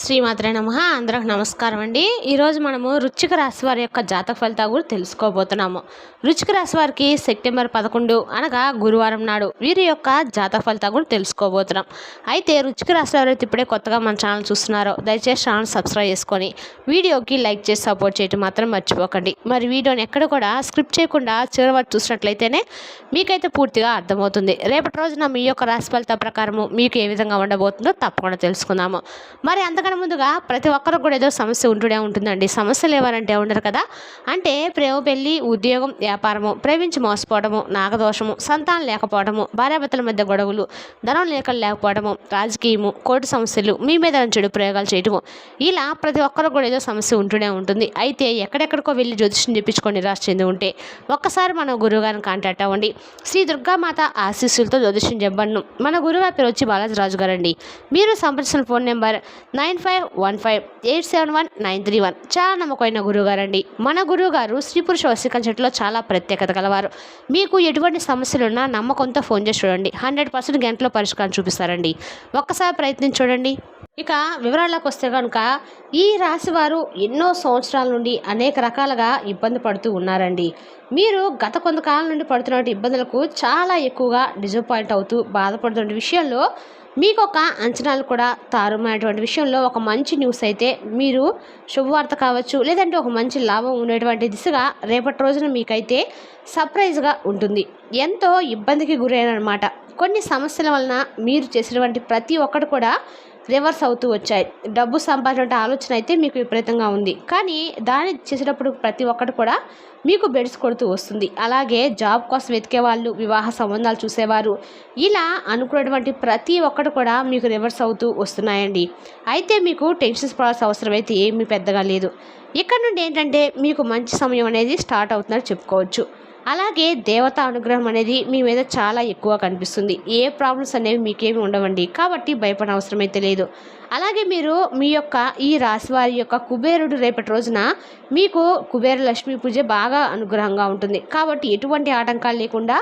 శ్రీమాత్రే నమ. అందరికి నమస్కారం అండి. ఈరోజు మనము రుచిక రాశి వారి యొక్క జాతక ఫలితాలు కూడా తెలుసుకోబోతున్నాము. రుచిక రాశి వారికి సెప్టెంబర్ పదకొండు అనగా గురువారం నాడు వీరి యొక్క జాతక ఫలితాలు కూడా తెలుసుకోబోతున్నాం. అయితే రుచిక రాశి వారు అయితే ఇప్పుడే కొత్తగా మన ఛానల్ చూస్తున్నారో దయచేసి ఛానల్ సబ్స్క్రైబ్ చేసుకొని వీడియోకి లైక్ చేసి సపోర్ట్ చేయటం మాత్రం మర్చిపోకండి. మరి వీడియోని ఎక్కడ కూడా స్క్రిప్ట్ చేయకుండా చివరి వరకు చూసినట్లయితేనే మీకైతే పూర్తిగా అర్థమవుతుంది. రేపటి రోజున మీ యొక్క రాశి ఫలితాల ప్రకారము మీకు ఏ విధంగా ఉండబోతుందో తప్పకుండా తెలుసుకుందాము. మరి అంతకన్నా ముందుగా ప్రతి ఒక్కరికి కూడా ఏదో సమస్య ఉంటూనే ఉంటుందండి. సమస్యలు ఎవరంటే ఉండరు కదా? అంటే ప్రేమ పెళ్ళి ఉద్యోగం వ్యాపారము ప్రేమించి మోసపోవడము నాగదోషము సంతానం లేకపోవడము భార్యాభర్తల మధ్య గొడవలు ధనం లేక లేకపోవడము రాజకీయము కోర్టు సమస్యలు మీ మీద చెడు ప్రయోగాలు చేయటము. ఇలా ప్రతి ఒక్కరికి కూడా ఏదో సమస్య ఉంటూనే ఉంటుంది. అయితే ఎక్కడెక్కడికో వెళ్ళి జ్యోతిష్యం చెప్పించుకొని నిరాశ చెంది ఉంటే ఒక్కసారి మనం గురువుగారిని కాంటాక్ట్ అవ్వండి. శ్రీ దుర్గామాత ఆశీస్సులతో జ్యోతిష్యం చెప్పండి. మన గురువు పేరు వచ్చి బాలాజీ రాజు గారండి. మీరు సంప్రదించిన phone number nine nine five one five eight seven one nine three one. చాలా నమ్మకమైన గురువుగారండి. మన గురువుగారు స్త్రీ పురుష వశీకరణ చెట్టులో చాలా ప్రత్యేకత గలవారు. మీకు ఎటువంటి సమస్యలున్నా నమ్మకంతో ఫోన్ చేసి చూడండి. హండ్రెడ్ పర్సెంట్ గంటలో పరిష్కారం చూపిస్తారండి. ఒక్కసారి ప్రయత్నించి చూడండి. ఇక వివరాల్లోకి వస్తే కనుక ఈ రాశివారు ఎన్నో సంవత్సరాల నుండి అనేక రకాలుగా ఇబ్బంది పడుతూ ఉన్నారండి. మీరు గత కొంతకాలం నుండి పడుతున్న ఇబ్బందులకు చాలా ఎక్కువగా డిజపాయింట్ అవుతూ బాధపడుతున్న విషయంలో మీకు ఒక అంచనాలు కూడా తారుమైనటువంటి విషయంలో ఒక మంచి న్యూస్ అయితే మీరు శుభవార్త కావచ్చు లేదంటే ఒక మంచి లాభం ఉండేటువంటి దిశగా రేపటి రోజున మీకైతే సర్ప్రైజ్గా ఉంటుంది. ఎంతో ఇబ్బందికి గురైనమాట కొన్ని సమస్యల వలన మీరు చేసినటువంటి ప్రతి ఒక్కటి కూడా రివర్స్ అవుతూ వచ్చాయి. డబ్బు సంపాదించే ఆలోచన అయితే మీకు విపరీతంగా ఉంది. కానీ దాన్ని చేసేటప్పుడు ప్రతి ఒక్కటి కూడా మీకు బెడ్స్ కొడుతూ వస్తుంది. అలాగే జాబ్ కోసం వెతికే వాళ్ళు వివాహ సంబంధాలు చూసేవారు. ఇలా అనుకున్నటువంటి ప్రతి ఒక్కటి కూడా మీకు రివర్స్ అవుతూ వస్తున్నాయండి. అయితే మీకు టెన్షన్స్ పడాల్సిన అవసరం అయితే ఏమీ పెద్దగా లేదు. ఇక్కడ నుండి ఏంటంటే మీకు మంచి సమయం అనేది స్టార్ట్ అవుతుందని చెప్పుకోవచ్చు. అలాగే దేవత అనుగ్రహం అనేది మీ మీద చాలా ఎక్కువ కనిపిస్తుంది. ఏ ప్రాబ్లమ్స్ అనేవి మీకేమి ఉండవండి. కాబట్టి భయపడ అవసరం అయితే లేదు. అలాగే మీరు మీ యొక్క ఈ రాశి వారి యొక్క కుబేరుడు రేపటి రోజున మీకు కుబేర లక్ష్మీ పూజ బాగా అనుగ్రహంగా ఉంటుంది. కాబట్టి ఎటువంటి ఆటంకాలు లేకుండా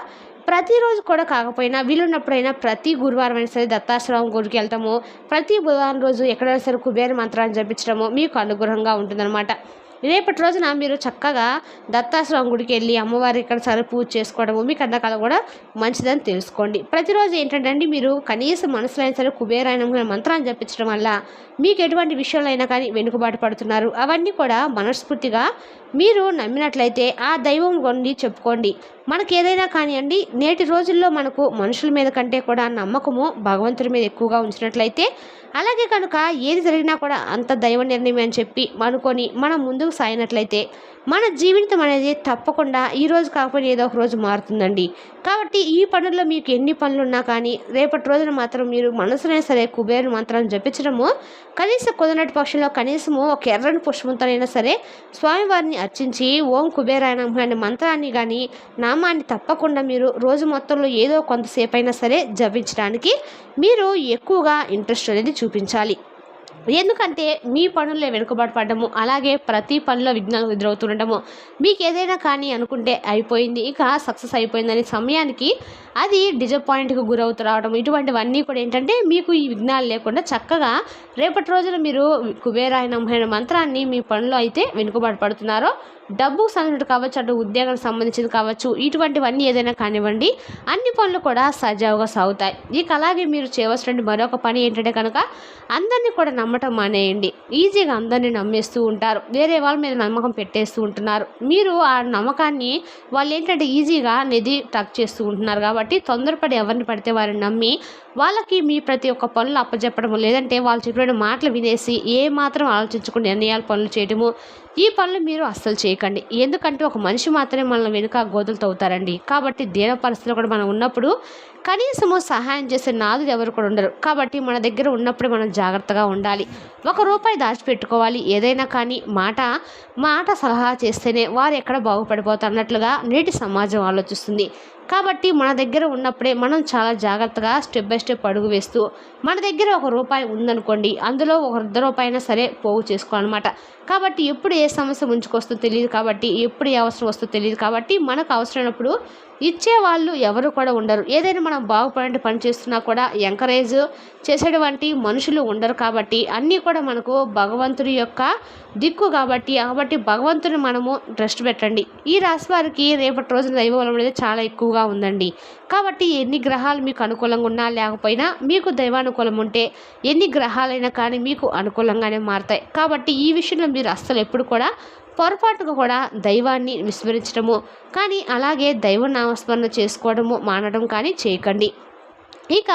ప్రతిరోజు కూడా కాకపోయినా వీలున్నప్పుడైనా ప్రతి గురువారం అయినా సరే దత్తాశ్రమం గుడికి వెళ్తాము. ప్రతి బుధవారం రోజు ఎక్కడైనా సరే కుబేర మంత్రాన్ని జపించడము మీకు అనుగ్రహంగా ఉంటుందన్నమాట. రేపటి రోజున మీరు చక్కగా దత్తాశ్రమం గుడికి వెళ్ళి అమ్మవారి ఇక్కడ సరే పూజ చేసుకోవడము మీ అందకాల కూడా మంచిదని తెలుసుకోండి. ప్రతిరోజు ఏంటంటే అండి మీరు కనీసం మనసులో అయినా సరే కుబేరాయన మంత్రాన్ని జపించడం వల్ల మీకు ఎటువంటి విషయంలో అయినా కానీ వెనుకబాటు పడుతున్నారు. అవన్నీ కూడా మనస్ఫూర్తిగా మీరు నమ్మినట్లయితే ఆ దైవం కొన్ని చెప్పుకోండి. మనకి ఏదైనా కానివ్వండి నేటి రోజుల్లో మనకు మనుషుల మీద కంటే కూడా నమ్మకము భగవంతుడి మీద ఎక్కువగా ఉంచినట్లయితే అలాగే కనుక ఏది జరిగినా కూడా అంత దైవ నిర్ణయం అని చెప్పి అనుకొని మనం ముందుకు సాగినట్లయితే మన జీవితం అనేది తప్పకుండా ఈ రోజు కాకపోతే ఏదో ఒక రోజు మారుతుందండి. కాబట్టి ఈ పనుల్లో మీకు ఎన్ని పనులు ఉన్నా కానీ రేపటి రోజున మాత్రం మీరు మనసునే సరే కుబేరు మంత్రాన్ని జపించడము కనీసం కుదరటి పక్షంలో కనీసము ఒక ఎర్రని పుష్పంతోనైనా సరే స్వామివారిని అర్చించి ఓం కుబేరాయన అనే మంత్రాన్ని కానీ నామాన్ని తప్పకుండా మీరు రోజు మొత్తంలో ఏదో కొంతసేపు అయినా సరే జపించడానికి మీరు ఎక్కువగా ఇంట్రెస్ట్ అనేది చూపించాలి. ఎందుకంటే మీ పనుల్లో వెనుకబాటు పడడము అలాగే ప్రతి పనిలో విఘ్నాలు ఎదురవుతుండటము. మీకు ఏదైనా కానీ అనుకుంటే అయిపోయింది ఇక సక్సెస్ అయిపోయిందని సమయానికి అది డిజపాయింట్కి గురవుతూ రావడం ఇటువంటివన్నీ కూడా ఏంటంటే మీకు ఈ విఘ్నాలు లేకుండా చక్కగా రేపటి రోజున మీరు కుబేరాయనమైన మంత్రాన్ని మీ పనిలో అయితే వెనుకబాటు పడుతున్నారో డబ్బుకు సంబంధించి కావచ్చు అటు ఉద్యోగానికి సంబంధించింది కావచ్చు ఇటువంటివన్నీ ఏదైనా కానివ్వండి అన్ని పనులు కూడా సజావుగా సాగుతాయి. ఇక అలాగే మీరు చేయవలసిన మరొక పని ఏంటంటే కనుక అందరినీ కూడా నమ్మటం మానేయండి. ఈజీగా అందరినీ నమ్మేస్తూ ఉంటారు. వేరే వాళ్ళ మీద నమ్మకం పెట్టేస్తూ ఉంటున్నారు. మీరు ఆ నమ్మకాన్ని వాళ్ళు ఏంటంటే ఈజీగా నిధి టక్ చేస్తూ ఉంటున్నారు కాబట్టి కాబట్టి తొందరపడి ఎవరిని పడితే వారిని నమ్మి వాళ్ళకి మీ ప్రతి ఒక్క పనులు అప్పచెప్పడం లేదంటే వాళ్ళు చెప్పిన మాటలు వినేసి ఏ మాత్రం ఆలోచించకుండా నిర్ణయాలు పనులు చేయడము ఈ పనులు మీరు అస్సలు చేయకండి. ఎందుకంటే ఒక మనిషి మాత్రమే మనల్ని వెనుక గోతులు తవ్వుతారండి. కాబట్టి దేన పరిస్థితిలో కూడా మనం ఉన్నప్పుడు కనీసము సహాయం చేసే నాదులు ఎవరు కూడా ఉండరు. కాబట్టి మన దగ్గర ఉన్నప్పుడే మనం జాగ్రత్తగా ఉండాలి. ఒక రూపాయి దాచిపెట్టుకోవాలి. ఏదైనా కానీ మాట మాట సలహా చేస్తేనే వారు ఎక్కడ బాగుపడిపోతారు అన్నట్లుగా నేటి సమాజం ఆలోచిస్తుంది. కాబట్టి మన దగ్గర ఉన్నప్పుడే మనం చాలా జాగ్రత్తగా స్టెప్ బై స్టెప్ అడుగు వేస్తూ మన దగ్గర ఒక రూపాయి ఉందనుకోండి అందులో ఒక అర్ధ రూపాయి అయినా సరే పోగు చేసుకోవాలన్నమాట. కాబట్టి ఎప్పుడు ఏ సమస్య ముంచుకొస్తుందో తెలియదు కాబట్టి ఎప్పుడు ఏ అవసరం వస్తుందో తెలియదు కాబట్టి మనకు అవసరమైనప్పుడు ఇచ్చే వాళ్ళు ఎవరు కూడా ఉండరు. ఏదైనా మనం బాగుపడే పని చేస్తున్నా కూడా ఎంకరేజ్ చేసేటువంటి మనుషులు ఉండరు కాబట్టి అన్నీ కూడా మనకు భగవంతుడి యొక్క దిక్కు కాబట్టి కాబట్టి భగవంతుని మనము ట్రస్ట్ పెట్టండి. ఈ రాశి వారికి రేపటి రోజున దైవబలం అనేది చాలా ఎక్కువగా ఉందండి. కాబట్టి ఎన్ని గ్రహాలు మీకు అనుకూలంగా ఉన్నా లేకపోయినా మీకు దైవానుకూలం ఉంటే ఎన్ని గ్రహాలైనా కానీ మీకు అనుకూలంగానే మారుతాయి. కాబట్టి ఈ విషయంలో మీరు అస్సలు ఎప్పుడు కూడా పొరపాటుగా కూడా దైవాన్ని విస్మరించడము కానీ అలాగే దైవ నామస్మరణ చేసుకోవడము మానడం కానీ చేయకండి. ఇక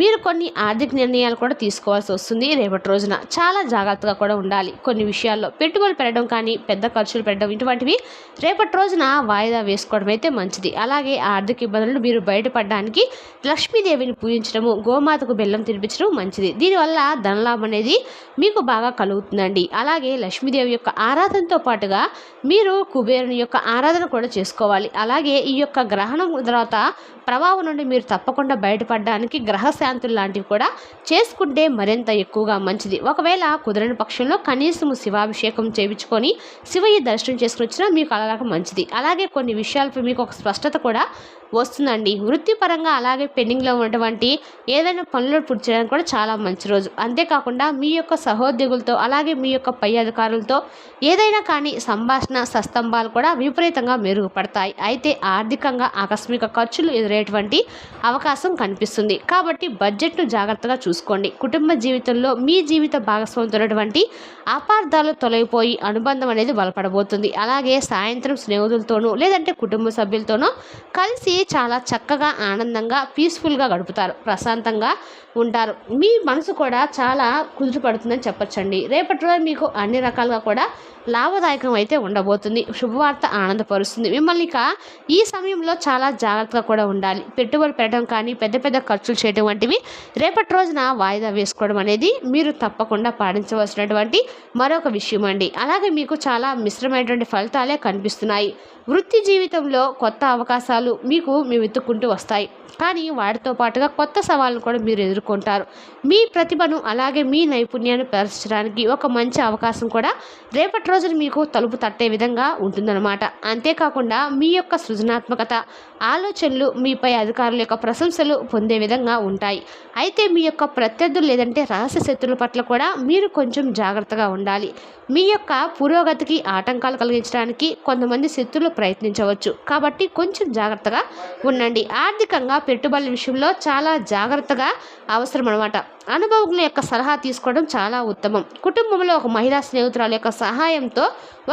మీరు కొన్ని ఆర్థిక నిర్ణయాలు కూడా తీసుకోవాల్సి వస్తుంది రేపటి రోజున. చాలా జాగ్రత్తగా కూడా ఉండాలి. కొన్ని విషయాల్లో పెట్టుబడులు పెట్టడం కానీ పెద్ద ఖర్చులు పెట్టడం ఇటువంటివి రేపటి రోజున వాయిదా వేసుకోవడం అయితే మంచిది. అలాగే ఆర్థిక ఇబ్బందులను మీరు బయటపడడానికి లక్ష్మీదేవిని పూజించడము గోమాతకు బెల్లం తినిపించడం మంచిది. దీనివల్ల ధనలాభం అనేది మీకు బాగా కలుగుతుందండి. అలాగే లక్ష్మీదేవి యొక్క ఆరాధనతో పాటుగా మీరు కుబేరుని యొక్క ఆరాధన కూడా చేసుకోవాలి. అలాగే ఈ యొక్క గ్రహణం తర్వాత ప్రభావం నుండి మీరు తప్పకుండా పడడానికి గ్రహశాంతులు లాంటివి కూడా చేసుకుంటే మరింత ఎక్కువగా మంచిది. ఒకవేళ కుదరని పక్షంలో కనీసం శివాభిషేకం చేయించుకొని శివయ్య దర్శనం చేసుకుని వచ్చినా మీకు అలాగ మంచిది. అలాగే కొన్ని విషయాలపై మీకు ఒక స్పష్టత కూడా వస్తుందండి. వృత్తిపరంగా అలాగే పెండింగ్లో ఉన్నటువంటి ఏదైనా పనులు పూర్తి చేయడానికి కూడా చాలా మంచి రోజు. అంతేకాకుండా మీ యొక్క సహోద్యోగులతో అలాగే మీ యొక్క పై అధికారులతో ఏదైనా కానీ సంభాషణ సస్తంభాలు కూడా విపరీతంగా మెరుగుపడతాయి. అయితే ఆర్థికంగా ఆకస్మిక ఖర్చులు ఎదురయ్యేటువంటి అవకాశం కనిపిస్తుంది. కాబట్టి బడ్జెట్ను జాగ్రత్తగా చూసుకోండి. కుటుంబ జీవితంలో మీ జీవిత భాగస్వామితో ఉన్నటువంటి అపార్థాలు తొలగిపోయి అనుబంధం అనేది బలపడబోతుంది. అలాగే సాయంత్రం స్నేహితులతోనూ లేదంటే కుటుంబ సభ్యులతోనూ కలిసి చాలా చక్కగా ఆనందంగా పీస్ఫుల్గా గడుపుతారు. ప్రశాంతంగా ఉంటారు. మీ మనసు కూడా చాలా కుదురు పడుతుందని రేపటి రోజు మీకు అన్ని రకాలుగా కూడా లాభదాయకం అయితే ఉండబోతుంది. శుభవార్త ఆనందపరుస్తుంది. మిమ్మల్ని ఇక ఈ సమయంలో చాలా జాగ్రత్తగా కూడా ఉండాలి. పెట్టుబడి పెట్టడం కానీ పెద్ద పెద్ద ఖర్చులు చేయడం వంటివి రేపటి రోజున వాయిదా వేసుకోవడం అనేది మీరు తప్పకుండా పాటించవలసినటువంటి మరొక విషయం అండి అలాగే మీకు చాలా మిశ్రమైనటువంటి ఫలితాలే కనిపిస్తున్నాయి. వృత్తి జీవితంలో కొత్త అవకాశాలు మీకు మీ వెతుక్కుంటూ వస్తాయి. కానీ వాటితో పాటుగా కొత్త సవాళ్ళను కూడా మీరు ఎదుర్కొంటారు. మీ ప్రతిభను అలాగే మీ నైపుణ్యాన్ని ప్రదర్శించడానికి ఒక మంచి అవకాశం కూడా రేపటి రోజున మీకు తలుపు తట్టే విధంగా ఉంటుందన్నమాట. అంతేకాకుండా మీ యొక్క సృజనాత్మకత ఆలోచనలు మీపై అధికారుల యొక్క ప్రశంసలు పొందే విధంగా ఉంటాయి. అయితే మీ యొక్క ప్రత్యర్థులు లేదంటే రహస్య శత్రుల పట్ల కూడా మీరు కొంచెం జాగ్రత్తగా ఉండాలి. మీ యొక్క పురోగతికి ఆటంకాలు కలిగించడానికి కొంతమంది శత్రులు ప్రయత్నించవచ్చు. కాబట్టి కొంచెం జాగ్రత్తగా ఉండండి. ఆర్థికంగా పెట్టుబడుల విషయంలో చాలా జాగ్రత్తగా అవసరం అనమాట అనుభవజ్ఞుల యొక్క సలహా తీసుకోవడం చాలా ఉత్తమం. కుటుంబంలో ఒక మహిళా స్నేహితురాల యొక్క సహాయంతో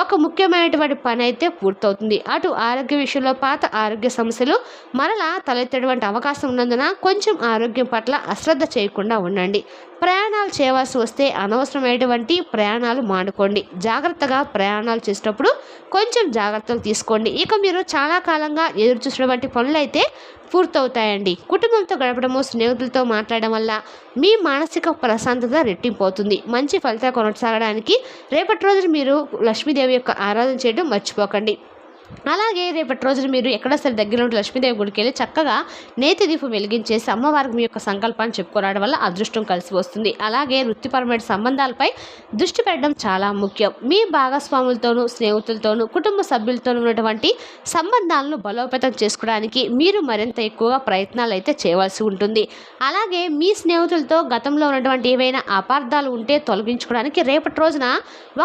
ఒక ముఖ్యమైనటువంటి పని అయితే పూర్తవుతుంది. అటు ఆరోగ్య విషయంలో పాత ఆరోగ్య సమస్యలు మరలా తలెత్తేటువంటి అవకాశం ఉన్నందున కొంచెం ఆరోగ్యం పట్ల అశ్రద్ధ చేయకుండా ఉండండి. ప్రయాణాలు చేయవలసి వస్తే అనవసరమైనటువంటి ప్రయాణాలు మానుకోండి. జాగ్రత్తగా ప్రయాణాలు చేసేటప్పుడు కొంచెం జాగ్రత్తలు తీసుకోండి. ఇక మీరు చాలా కాలంగా ఎదురు చూసినటువంటి పనులు అయితే పూర్తవుతాయండి. కుటుంబంతో గడపడము స్నేహితులతో మాట్లాడడం వల్ల మీ మానసిక ప్రశాంతత రెట్టింపోతుంది మంచి ఫలితాలు కొనసాగడానికి రేపటి రోజున మీరు లక్ష్మీదేవి యొక్క ఆరాధన చేయడం మర్చిపోకండి. అలాగే రేపటి రోజున మీరు ఎక్కడ సరే దగ్గర ఉంటే లక్ష్మీదేవి గుడికి వెళ్ళి చక్కగా నేతి దీపం వెలిగించేసి అమ్మవారికి మీ యొక్క సంకల్పాన్ని చెప్పుకోవడం వల్ల అదృష్టం కలిసి వస్తుంది. అలాగే వృత్తిపరమైన సంబంధాలపై దృష్టి పెట్టడం చాలా ముఖ్యం. మీ భాగస్వాములతోనూ స్నేహితులతోనూ కుటుంబ సభ్యులతోనూ ఉన్నటువంటి సంబంధాలను బలోపేతం చేసుకోవడానికి మీరు మరింత ఎక్కువగా ప్రయత్నాలు అయితే చేయవలసి ఉంటుంది. అలాగే మీ స్నేహితులతో గతంలో ఉన్నటువంటి ఏవైనా అపార్థాలు ఉంటే తొలగించుకోవడానికి రేపటి రోజున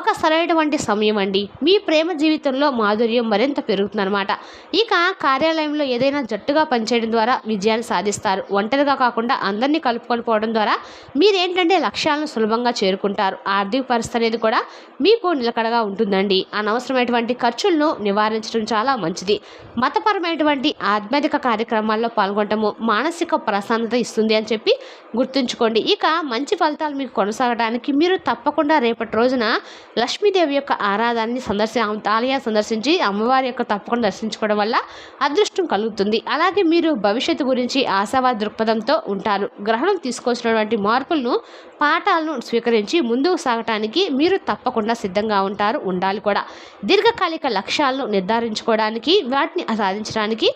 ఒక సరైనటువంటి సమయం అండి. మీ ప్రేమ జీవితంలో మాధుర్యం మరింత పెరుగుతుందన్నమాట. ఇక కార్యాలయంలో ఏదైనా జట్టుగా పనిచేయడం ద్వారా విజయాన్ని సాధిస్తారు. ఒంటరిగా కాకుండా అందరినీ కలుపుకొని పోవడం ద్వారా మీరేంటంటే లక్ష్యాలను సులభంగా చేరుకుంటారు. ఆర్థిక పరిస్థితి అనేది కూడా మీకు నిలకడగా ఉంటుందండి. అనవసరమైనటువంటి ఖర్చులను నివారించడం చాలా మంచిది. మతపరమైనటువంటి ఆధ్యాత్మిక కార్యక్రమాల్లో పాల్గొనటము మానసిక ప్రశాంతత ఇస్తుంది అని చెప్పి గుర్తుంచుకోండి. ఇక మంచి ఫలితాలు మీకు కొనసాగడానికి మీరు తప్పకుండా రేపటి రోజున లక్ష్మీదేవి యొక్క ఆరాధనని సందర్శి ఆలయా సందర్శించి అమ్మవారి యొక్క తప్పకుండా దర్శించుకోవడం వల్ల అదృష్టం కలుగుతుంది. అలాగే మీరు భవిష్యత్తు గురించి ఆశావాద దృక్పథంతో ఉంటారు. గ్రహణం తీసుకొచ్చినటువంటి మార్పులను పాఠాలను స్వీకరించి ముందుకు సాగటానికి మీరు తప్పకుండా సిద్ధంగా ఉంటారు ఉండాలి కూడా. దీర్ఘకాలిక లక్ష్యాలను నిర్ధారించుకోవడానికి వాటిని సాధించడానికి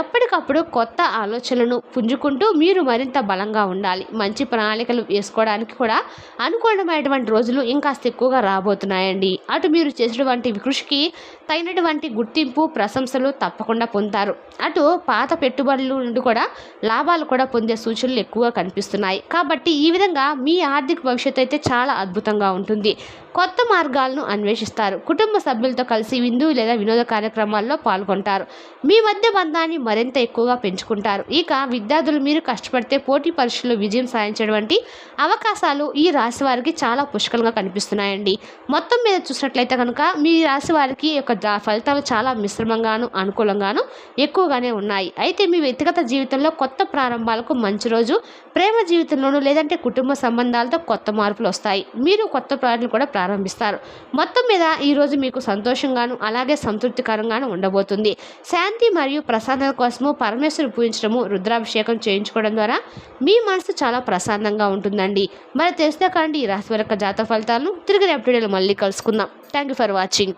ఎప్పటికప్పుడు కొత్త ఆలోచనలను పుంజుకుంటూ మీరు మరింత బలంగా ఉండాలి. మంచి ప్రణాళికలు వేసుకోవడానికి కూడా అనుకూలమైనటువంటి రోజులు ఇంకాస్త ఎక్కువగా రాబోతున్నాయండి. అటు మీరు చేసినటువంటి కృషికి తగినటువంటి గుర్తు గుర్తింపు ప్రశంసలు తప్పకుండా పొందుతారు. అటు పాత పెట్టుబడుల నుండి కూడా లాభాలు కూడా పొందే సూచనలు ఎక్కువగా కనిపిస్తున్నాయి. కాబట్టి ఈ విధంగా మీ ఆర్థిక భవిష్యత్తు అయితే చాలా అద్భుతంగా ఉంటుంది. కొత్త మార్గాలను అన్వేషిస్తారు. కుటుంబ సభ్యులతో కలిసి విందు లేదా వినోద కార్యక్రమాల్లో పాల్గొంటారు. మీ మధ్య బంధాన్ని మరింత ఎక్కువగా పెంచుకుంటారు. ఇక విద్యార్థులు మీరు కష్టపడితే పోటీ పరీక్షల్లో విజయం సాధించడం వంటి అవకాశాలు ఈ రాశి వారికి చాలా పుష్కలంగా కనిపిస్తున్నాయండి. మొత్తం మీద చూసినట్లయితే కనుక మీ రాశి వారికి యొక్క ఫలితాలు ఫలితాలు చాలా మిశ్రమంగాను అనుకూలంగాను ఎక్కువగానే ఉన్నాయి. అయితే మీ వ్యక్తిగత జీవితంలో కొత్త ప్రారంభాలకు మంచి రోజు ప్రేమ జీవితంలోనూ లేదంటే కుటుంబ సంబంధాలతో కొత్త మార్పులు వస్తాయి. మీరు కొత్త ప్రాజెక్టులు కూడా ప్రారంభిస్తారు. మొత్తం మీద ఈరోజు మీకు సంతోషంగాను అలాగే సంతృప్తికరంగాను ఉండబోతుంది. శాంతి మరియు ప్రశాంతత కోసము పరమేశ్వరు పూజించడము రుద్రాభిషేకం చేయించుకోవడం ద్వారా మీ మనసు చాలా ప్రశాంతంగా ఉంటుందండి. మరి తెలిస్తే కాండి ఈ రాశి వరకు యొక్క ఫలితాలను తిరిగి రేపటి మళ్ళీ కలుసుకుందాం. Thank you for watching